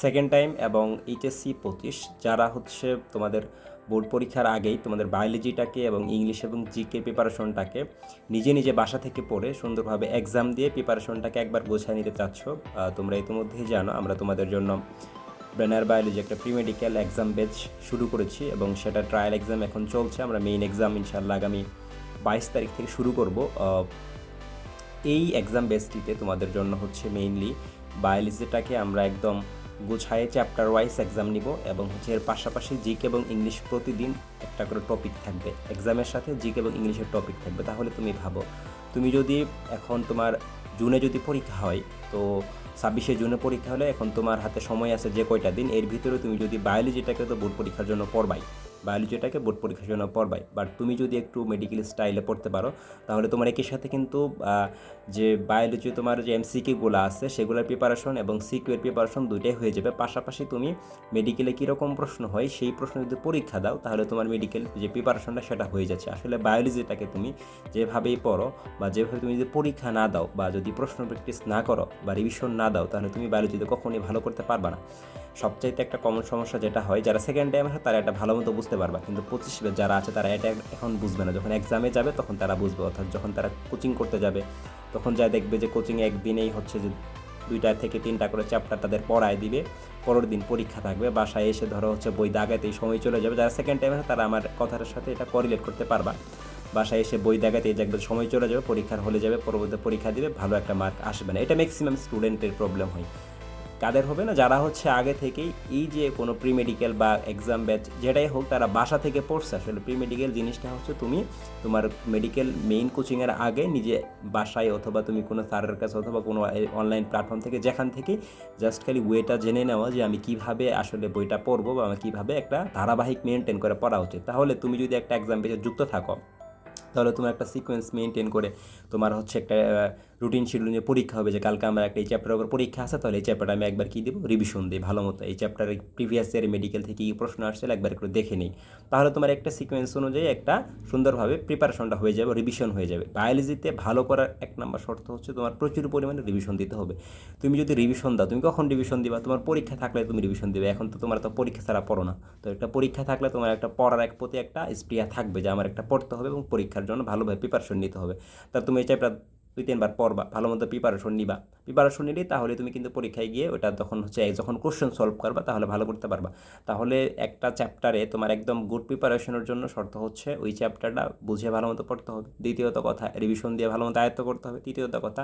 Second time এবং HSC পঁচিশ, যারা হচ্ছে তোমাদের বোর্ড পরীক্ষার আগেই তোমাদের বায়োলজিটাকে এবং ইংলিশ এবং জিকে প্রিপারেশনটাকে নিজে নিজে বাসা থেকে পড়ে সুন্দরভাবে এক্সাম দিয়ে প্রিপারেশনটাকে একবার গোছায় নিতে চাচ্ছ তোমরা ইতিমধ্যেই জানো আমরা তোমাদের জন্য ব্রেনার বায়োলজি একটা প্রি মেডিকেল এক্সাম বেচ শুরু করেছি এবং সেটা ট্রায়াল এক্সাম এখন চলছে। আমরা মেইন এক্সাম ইনশাল্লাহ আগামী বাইশ তারিখ থেকে শুরু করব। এই এক্সাম বেসটিতে তোমাদের জন্য হচ্ছে মেইনলি বায়োলজিটাকে আমরা একদম গুছায়ে চ্যাপ্টার ওয়াইজ এক্সাম নিব এবং হচ্ছে এর পাশাপাশি জিক এবং ইংলিশ প্রতিদিন একটা করে টপিক থাকবে। এক্সামের সাথে জিক এবং ইংলিশের টপিক থাকবে। তাহলে তুমি ভাবো, তুমি যদি এখন তোমার জুনে যদি পরীক্ষা হয়, তো ছাব্বিশে জুনে পরীক্ষা হলে এখন তোমার হাতে সময় আছে যে কয়টা দিন, এর ভিতরে তুমি যদি বায়োলজিটাকে তো বোর্ড পরীক্ষার জন্য পড়বাই। বায়োলজিটাকে বোর্ড পরীক্ষার জন্য পড়বাই। বাট তুমি যদি একটু মেডিকেল স্টাইলে পড়তে পারো, তাহলে তোমার একই সাথে কিন্তু যে বায়োলজি তোমার যে এমসিকিউগুলো আছে, সেগুলোর প্রিপারেশন এবং সিকিউর প্রিপারেশন দুইটাই হয়ে যাবে। পাশাপাশি তুমি মেডিকেলে কীরকম প্রশ্ন হয়, সেই প্রশ্ন যদি পরীক্ষা দাও, তাহলে তোমার মেডিকেল যে প্রিপারেশনটা সেটা হয়ে যাচ্ছে। আসলে বায়োলজিটাকে তুমি যেভাবেই পড়ো বা যেভাবে তুমি যদি পরীক্ষা না দাও বা যদি প্রশ্ন প্র্যাকটিস না করো বা রিভিশন না দাও, তাহলে তুমি বায়োলজিতে কখনোই ভালো করতে পারবে না। সবচাইতে একটা কমন সমস্যা যেটা হয়, যারা সেকেন্ড টাইম আসে, তারা এটা ভালো মতো বুঝতে পারবে। কিন্তু পঁচিশ যারা আছে তারা এটা এখন বুঝবে না। যখন এক্সামে যাবে তখন তারা বুঝবে। অর্থাৎ যখন তারা কোচিং করতে যাবে, তখন যা দেখবে যে কোচিং একদিনেই হচ্ছে যে দুইটা থেকে তিনটা করে চ্যাপ্টার তাদের পড়ায় দিবে। পরের দিন পরীক্ষা থাকবে। বাসায় এসে ধরো হচ্ছে বই দাগাতেই সময় চলে যাবে। যারা সেকেন্ড টাইম আছে তারা আমার কথার সাথে এটা করিলেট করতে পারবা। বাসায় এসে বই দেখাতেই দেখবে সময় চলে যাবে। পরীক্ষার হলে যাবে। পরবর্তী পরীক্ষা দিবে। ভালো একটা মার্ক আসবে না। এটা ম্যাক্সিমাম স্টুডেন্টের প্রবলেম হয়। কাদের হবে না, যারা হচ্ছে আগে থেকেই এই যে কোনো প্রি মেডিকেল বা এক্সাম ব্যাচ যেটাই হোক তারা বাসা থেকে পড়ছে। আসলে প্রি মেডিকেল জিনিসটা হচ্ছে তুমি তোমার মেডিকেল মেইন কোচিংয়ের আগে নিজে বাসায় অথবা তুমি কোনো স্যারের কাছে অথবা কোনো অনলাইন প্ল্যাটফর্ম থেকে যেখান থেকে জাস্ট খালি ওয়েটা জেনে নেওয়া যে আমি কীভাবে আসলে বইটা পড়ব বা আমি কীভাবে একটা ধারাবাহিক মেনটেন করে পড়া উচিত। তাহলে তুমি যদি একটা এক্সাম বেচে যুক্ত থাকো, তাহলে তোমার একটা সিকোয়েন্স মেনটেন করে তোমার হচ্ছে একটা রুটিন শিডিউল নিয়ে পরীক্ষা হবে যে কালকে আমার একটা এই চ্যাপ্টারের উপর পরীক্ষা আছে, তাহলে এই চ্যাপ্টারটা আমি একবার কী দেবো? রিভিশন দিই, ভালো মতো। এই চ্যাপ্টারের প্রিভিয়াস ইয়ার মেডিকেল থেকে কী প্রশ্ন আসছিল একবার একটু দেখে নিই। তাহলে তোমার একটা সিকোয়েন্স অনুযায়ী একটা সুন্দরভাবে প্রিপারেশনটা হয়ে যাবে রিভিশন হয়ে যাবে। বায়োলজিতে ভালো করার এক নম্বর শর্ত হচ্ছে তোমার প্রচুর পরিমাণে রিভিশন দিতে হবে। তুমি যদি রিভিশন দাও, তুমি কখন রিভিশন দিবা? তোমার পরীক্ষা থাকলে তুমি রিভিশন দিবে, এখন তো তোমার তো পরীক্ষা ছাড়া পড়ো না। তো একটা পরীক্ষা থাকলে তোমার একটা পড়ার এক প্রতি একটা স্প্রিয়া থাকবে যে আমার একটা পড়তে হবে এবং পরীক্ষার জন্য ভালোভাবে প্রিপারেশন নিতে হবে। তা তুমি এই চ্যাপ্টার দুই তিনবার পড়বা ভালো মতো প্রিপারেশন নিবা। প্রিপারেশন নিলেই তাহলে তুমি কিন্তু পরীক্ষায় গিয়ে ওটা তখন হচ্ছে যখন কোশ্চেন সলভ করবা, তাহলে ভালো করতে পারবা। তাহলে একটা চ্যাপ্টারে তোমার একদম গুড প্রিপারেশনের জন্য শর্ত হচ্ছে ওই চ্যাপ্টারটা বুঝে ভালো মতো পড়তে হবে। দ্বিতীয়ত কথা রিভিশন দিয়ে ভালো মতো আয়ত্ত করতে হবে। তৃতীয়ত কথা,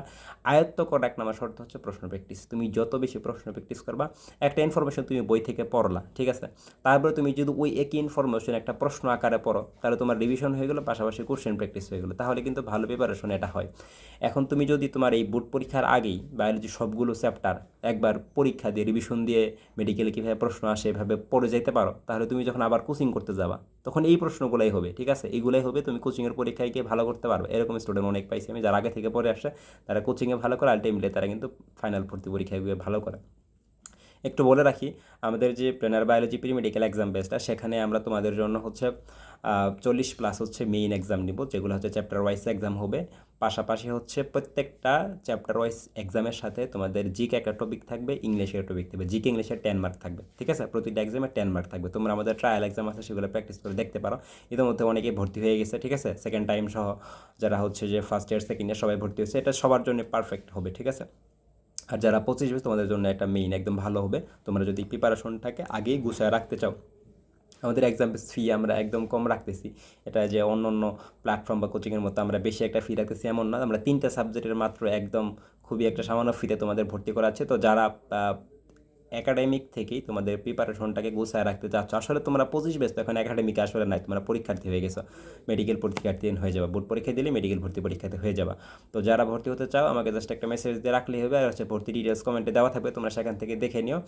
আয়ত্ত করা এক নম্বর শর্ত হচ্ছে প্রশ্ন প্র্যাকটিস তুমি যত বেশি প্রশ্ন প্র্যাকটিস করবা, একটা ইনফরমেশন তুমি বই থেকে পড়লা, ঠিক আছে? তারপরে তুমি যদি ওই একই ইনফরমেশন একটা প্রশ্ন আকারে পড়ো, তাহলে তোমার রিভিশন হয়ে গেলো, পাশাপাশি কোশ্চেন প্র্যাকটিস হয়ে গেলো। তাহলে কিন্তু ভালো প্রিপারেশন এটা হয়। এখন তুমি যদি তোমার এই বোর্ড পরীক্ষার আগেই বায়োলজি সবগুলো চ্যাপ্টার একবার পরীক্ষা দিয়ে রিভিশন দিয়ে মেডিকেলে কীভাবে প্রশ্ন আসে, এভাবে পড়ে যেতে পারো, তাহলে তুমি যখন আবার কোচিং করতে যাবা, তখন এই প্রশ্নগুলোই হবে, ঠিক আছে? এইগুলোই হবে তুমি কোচিংয়ের পরীক্ষায় গিয়ে ভালো করতে পারবে। এরকম স্টুডেন্ট অনেক পাইছি আমি, যারা আগে থেকে পড়ে আসে, তারা কোচিংয়ে ভালো করে আলটিমেটলি তারা কিন্তু ফাইনাল ভর্তি পরীক্ষায় গিয়ে ভালো করে। একটু বলে রাখি, আমাদের যে planner biology pre medical exam বেসটা, সেখানে আমরা তোমাদের জন্য হচ্ছে চল্লিশ প্লাস হচ্ছে মেইন এক্সাম নিব, যেগুলো হচ্ছে চ্যাপ্টার ওয়াইজ এক্সাম হবে। পাশাপাশি হচ্ছে প্রত্যেকটা চ্যাপ্টার ওয়াইজ এক্সামের সাথে তোমাদের জিকে একটা টপিক থাকবে ইংলিশের টপিক থাকবে জিকে ইংলিশের টেন মার্ক থাকবে, ঠিক আছে? প্রতিটা এক্সামে টেন মার্ক থাকবে। তোমরা আমাদের ট্রায়াল এক্সাম আছে, সেগুলো প্র্যাকটিস করে দেখতে পারো। ইতিমধ্যে অনেকেই ভর্তি হয়ে গেছে, ঠিক আছে? সেকেন্ড টাইম সহ, যারা হচ্ছে যে ফার্স্ট ইয়ার সেকেন্ড ইয়ার সবাই ভর্তি হয়েছে, এটা সবার জন্য পারফেক্ট হবে, ঠিক আছে? আর যারা পঁচিশ বেশ তোমাদের জন্য একটা মেইন একদম ভালো হবে। তোমরা যদি প্রিপারেশনটাকে আগেই গুছায় রাখতে চাও। আমাদের এক্সাম ফি আমরা একদম কম রাখতেছি। এটা যে অন্য অন্য প্ল্যাটফর্ম বা কোচিংয়ের মতো আমরা বেশি একটা ফি রাখতেছি এমন না। আমরা তিনটা সাবজেক্টের মাত্র একদম খুবই একটা সামান্য ফিতে তোমাদের ভর্তি করা আছে তো যারা একাডেমিক থেকেই তোমাদের প্রিপারেশনটাকে গুছায় রাখতে চাচ্ছ। আসলে তোমরা পঁচিশ বেস তো এখন একাডেমিকে আসলে নাই, তোমরা পরীক্ষার্থী হয়ে গেছো। মেডিকেল পরীক্ষার্থী হয়ে যাবে বোর্ড পরীক্ষা দিলে মেডিকেল ভর্তি পরীক্ষাতে হয়ে যাবে। তো যারা ভর্তি হতে চাও, আমাকে জাস্ট একটা মেসেজ দিয়ে রাখলেই হবে, আর হচ্ছে ভর্তি ডিটেলস কমেন্টে দেওয়া থাকবে, তোমরা সেখান থেকে দেখে নিও।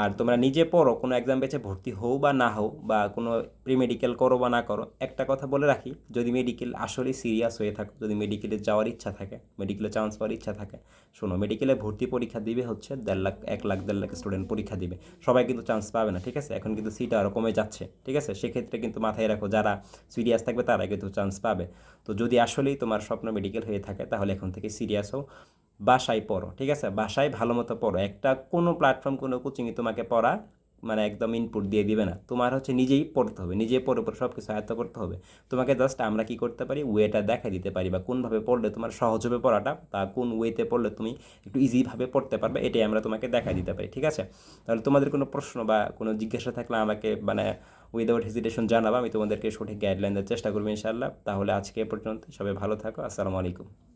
আর তোমরা নিজে পড়ো, কোনো এক্সাম বেছে ভর্তি হও বা না হও, বা কোনো প্রি মেডিকেল করো বা না করো, একটা কথা বলে রাখি, যদি মেডিকেল আসলেই সিরিয়াস হয়ে থাকো, যদি মেডিকেলে যাওয়ার ইচ্ছা থাকে মেডিকেলে চান্স পাওয়ার ইচ্ছা থাকে, শোনো মেডিকেলে ভর্তি পরীক্ষা দিবে হচ্ছে দেড় লাখ, এক লাখ, দেড় লাখ স্টুডেন্ট পরীক্ষা দিবে। সবাই কিন্তু চান্স পাবে না, ঠিক আছে? এখন কিন্তু সিট আরও কমে যাচ্ছে, ঠিক আছে? সেক্ষেত্রে কিন্তু মাথায় রাখো, যারা সিরিয়াস থাকবে তারা কিন্তু চান্স পাবে। তো যদি আসলেই তোমার স্বপ্ন মেডিকেল হয়ে থাকে, তাহলে এখন থেকে সিরিয়াস হও। বাসায় পড়ো, ঠিক আছে? বাসায় ভালো মতো পড়ো। একটা কোনো প্ল্যাটফর্ম কোনো কোচিংয়ে তোমাকে পড়া মানে একদম ইনপুট দিয়ে দিবে না। তোমার হচ্ছে নিজেই পড়তে হবে নিজেই পড়ে পড়ে সব কিছু আয়ত্ত করতে হবে। তোমাকে জাস্ট আমরা কি করতে পারি? ওয়েটা দেখা দিতে পারি বা কোনভাবে পড়লে তোমার সহজ হবে পড়াটা বা কোন ওয়েতে পড়লে তুমি একটু ইজিভাবে পড়তে পারবে, এটাই আমরা তোমাকে দেখা দিতে পারি, ঠিক আছে? তাহলে তোমাদের কোনো প্রশ্ন বা কোনো জিজ্ঞাসা থাকলে আমাকে মানে উইদাউট হেজিটেশন জানাবা, আমি তোমাদেরকে সঠিক গাইডলাইন দেওয়ার চেষ্টা করব ইনশাআল্লাহ। তাহলে আজকে এ পর্যন্ত সবাই ভালো থাকো, আসসালামু আলাইকুম।